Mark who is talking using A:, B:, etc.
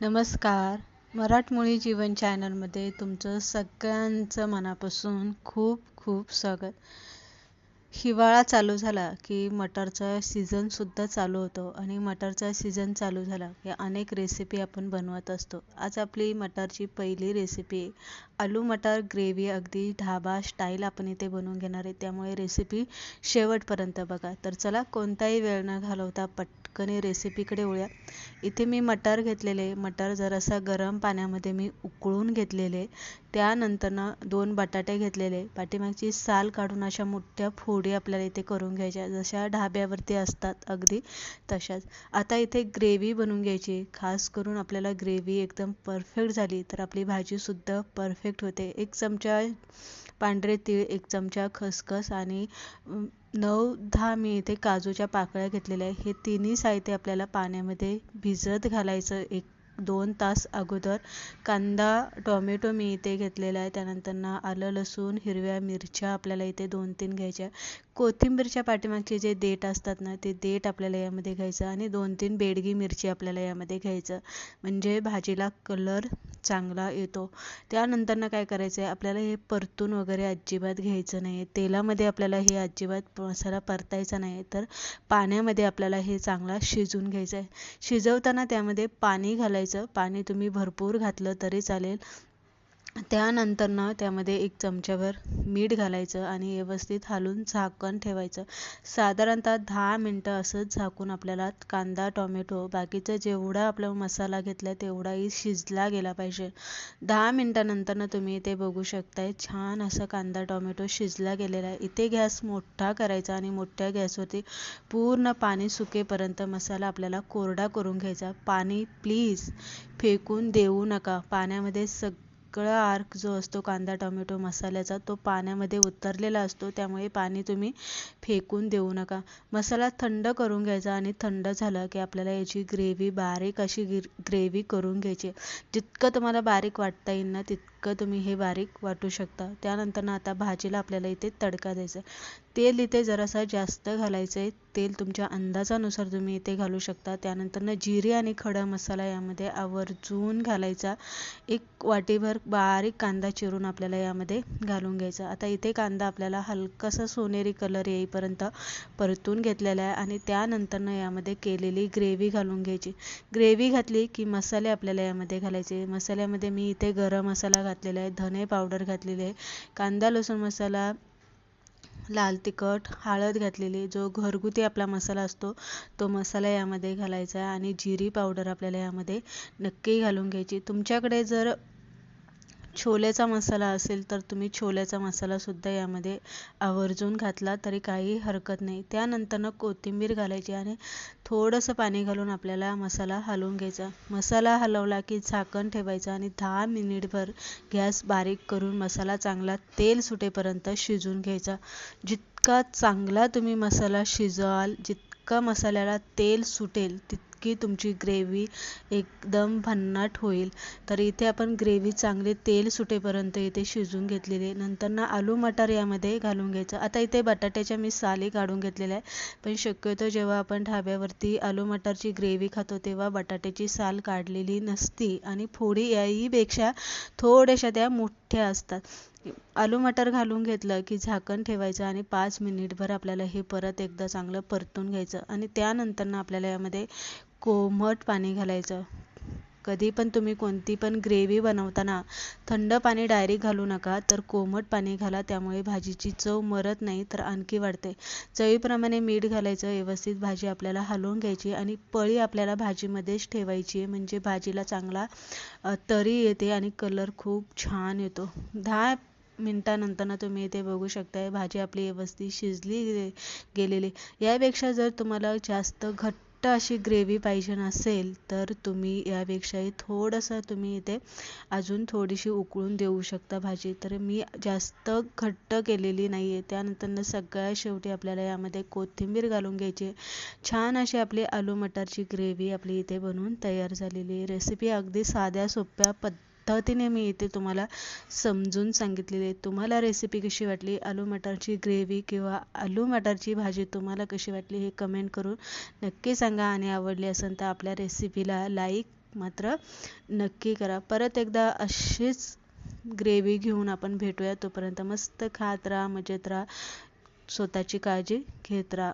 A: नमस्कार. मराठमोळी जीवन चॅनलमध्ये तुमचं सगळ्यांचं मनापासून खूप खूप स्वागत. हिवाळा चालू झाला की मटरचा सीझनसुद्धा चालू होतो आणि मटरचा सीझन चालू झाला की अनेक रेसिपी आपण बनवत असतो. आज आपली मटरची पहिली रेसिपी आलू मटर ग्रेव्ही अगदी ढाबा स्टाईल आपण इथे बनवून घेणार आहे. त्यामुळे रेसिपी शेवटपर्यंत बघा. तर चला कोणताही वेळ न घालवता पट पटकन रेसिपीकडे वळूया. इथे मी मटार घेतलेले मटार जरासा गरम पाण्यामध्ये मी उकळून घेतलेले त्यानंतरनं दोन बटाटे घेतलेले पाठीमागची साल काढून अशा मोठ्या फोडी आपल्याला इथे करून घ्यायच्या जशा ढाब्यावरती असतात अगदी तशाच. आता इथे ग्रेव्ही बनवून घ्यायची खास करून आपल्याला ग्रेव्ही एकदम परफेक्ट झाली तर आपली भाजीसुद्धा परफेक्ट होते. एक चमचा पांढरे तीळ एक चमचा खसखस आणि नऊ दहा मी इथे काजूच्या पाकळ्या घेतलेल्या आहे हे तिन्ही साहित्य आपल्याला पाण्यामध्ये भिजत घालायचं एक दोन तास अगोदर कांदा टोमॅटो मी इथे घेतलेला आहे. त्यानंतर ना आलं लसूण हिरव्या मिरच्या आपल्याला इथे दोन तीन घ्यायच्या कोथिंबीरच्या पाठीमागचे जे देठ असतात ना ते देठ आपल्याला यामध्ये घ्यायचं आणि दोन तीन बेडगी मिरची आपल्याला यामध्ये घ्यायचं. म्हणजे भाजीला कलर चांगला येतो. त्यानंतरनं काय करायचं आहे आपल्याला हे परतून वगैरे अजिबात घ्यायचं नाही तेलामध्ये आपल्याला हे अजिबात मसाला परतायचा नाही तर पाण्यामध्ये आपल्याला हे चांगला शिजून घ्यायचं आहे शिजवताना त्यामध्ये पाणी घालायचं. पाणी तुम्ही भरपूर घातलं तरी चालेल. त्यानंतर ना त्यामध्ये एक चमच्याभर मीठ घालायचं आणि व्यवस्थित हालून झाकण ठेवायचं. साधारणतः दहा मिनटं असंच झाकून आपल्याला कांदा टोमॅटो बाकीचं जेवढा आपला मसाला घेतला तेवढाही शिजला गेला पाहिजे. दहा मिनटानंतर ना तुम्ही इथे बघू शकताय छान असं कांदा टोमॅटो शिजला गेलेला आहे. इथे गॅस मोठा करायचा आणि मोठ्या गॅसवरती पूर्ण पाणी सुकेपर्यंत मसाला आपल्याला कोरडा करून घ्यायचा. पाणी प्लीज फेकून देऊ नका. पाण्यामध्ये सग सगळा आर्क जो असतो कांदा टोमॅटो मसाल्याचा तो पाण्यामध्ये उतरलेला असतो. त्यामुळे पाणी तुम्ही फेकून देऊ नका. मसाला थंड करून घ्यायचा आणि थंड झाला की आपल्याला याची ग्रेव्ही बारीक अशी ग्रेव्ही करून घ्यायची. जितकं तुम्हाला बारीक वाटता येईल ना तितकं तुम्ही हे बारीक वाटू शकता. त्यानंतर ना आता भाजीला आपल्याला इथे तडका द्यायचा तेल इथे जरासा जास्त घालायचं आहे तेल तुमच्या अंदाजानुसार तुम्ही इथे घालू शकता. त्यानंतर जिरे आणि खडा मसाला यामध्ये आवर्जून घालायचा. एक वाटीभर बारीक कांदा चिरून आपल्याला यामध्ये घालून घ्यायचा. आता इथे कांदा आपल्याला हलकासा सोनेरी कलर येईपर्यंत परतून घेतलेला आहे आणि त्यानंतरनं यामध्ये केलेली ग्रेव्ही घालून घ्यायची. ग्रेव्ही घातली की मसाले आपल्याला यामध्ये घालायचे. मसाल्यामध्ये मी इथे गरम मसाला घातलेला आहे धने पावडर घातलेली आहे कांदा लसूण मसाला लाल तिखट हळद घातलेली जो घरगुती आपला मसाला असतो तो मसाला यामध्ये घालायचा आहे. आणि जिरी पावडर आपल्याला यामध्ये नक्की घालून घ्यायची. तुमच्याकडे जर छोल्याचा मसाला असेल तर तुम्ही छोल्याचा मसालासुद्धा यामध्ये आवर्जून घातला तरी काही हरकत नाही. त्यानंतरनं कोथिंबीर घालायची आणि थोडंसं पाणी घालून आपल्याला मसाला हलवून घ्यायचा. मसाला हलवला की झाकण ठेवायचं आणि दहा मिनिटभर गॅस बारीक करून मसाला चांगला तेल सुटेपर्यंत शिजून घ्यायचा. जितका चांगला तुम्ही मसाला शिजवाल जितका मसाल्याला तेल सुटेल तित की तुमची ग्रेव्ही एकदम भन्नाट होईल. तर इथे आपण ग्रेव्ही चांगले तेल सुटेपर्यंत इथे शिजून घेतलेली नंतर ना आलू मटार यामध्ये घालून घ्यायचं. आता इथे बटाट्याच्या मी साली काढून घेतलेल्या आहे पण शक्यतो जेव्हा आपण ढाब्यावरती आलू मटारची ग्रेव्ही खातो तेव्हा बटाट्याची साल काढलेली नसती. आणि फोडी याहीपेक्षा थोड्याशा त्या मोठ्या असतात. आलू मटर घालून घेतलं की झाकण ठेवायचं आणि पाच मिनिटभर आपल्याला हे परत एकदा चांगलं परतून घ्यायचं आणि त्यानंतर आपल्याला यामध्ये कोमट पाणी घालायचं. कधी पण तुम्ही कोणती पण ग्रेव्ही बनवताना थंड पाणी डायरेक्ट घालू नका तर कोमट पाणी घाला त्यामुळे भाजीची चव मरत नाही तर आणखी वाढते. चवीप्रमाणे मीठ घालायचं व्यवस्थित भाजी आपल्याला हलवून घ्यायची आणि पळी आपल्याला भाजीमध्येच ठेवायची म्हणजे भाजीला चांगला तरी येते आणि कलर खूप छान येतो. दहा मिनटानंतरनं तुम्ही इथे बघू शकताय. भाजी आपली व्यवस्थित शिजली गेलेली. यापेक्षा जर तुम्हाला जास्त घट्ट घट्ट अशी ग्रेव्ही पाहिजे नसेल तर तुम्ही यापेक्षाही थोडंसं तुम्ही इथे अजून थोडीशी उकळून देऊ शकता भाजी. तर मी जास्त घट्ट केलेली नाही आहे त्यानंतर सगळ्या शेवटी आपल्याला यामध्ये कोथिंबीर घालून घ्यायची. छान अशी आपली आलू मटारची ग्रेव्ही आपली इथे बनवून तयार झालेली आहे. रेसिपी अगदी साध्या सोप्या पद्ध पद्धतीने मी इथे तुम्हाला समजून सांगितलेली आहे. तुम्हाला रेसिपी कशी वाटली? आलू मटारची ग्रेव्ही किंवा आलू मटारची भाजी तुम्हाला कशी वाटली हे कमेंट करून नक्की सांगा आणि आवडली असेल तर आपल्या रेसिपीला लाईक मात्र नक्की करा. परत एकदा अशीच ग्रेव्ही घेऊन आपण भेटूया. तोपर्यंत मस्त खात राहा मजेत राहा स्वतःची काळजी घेत राहा.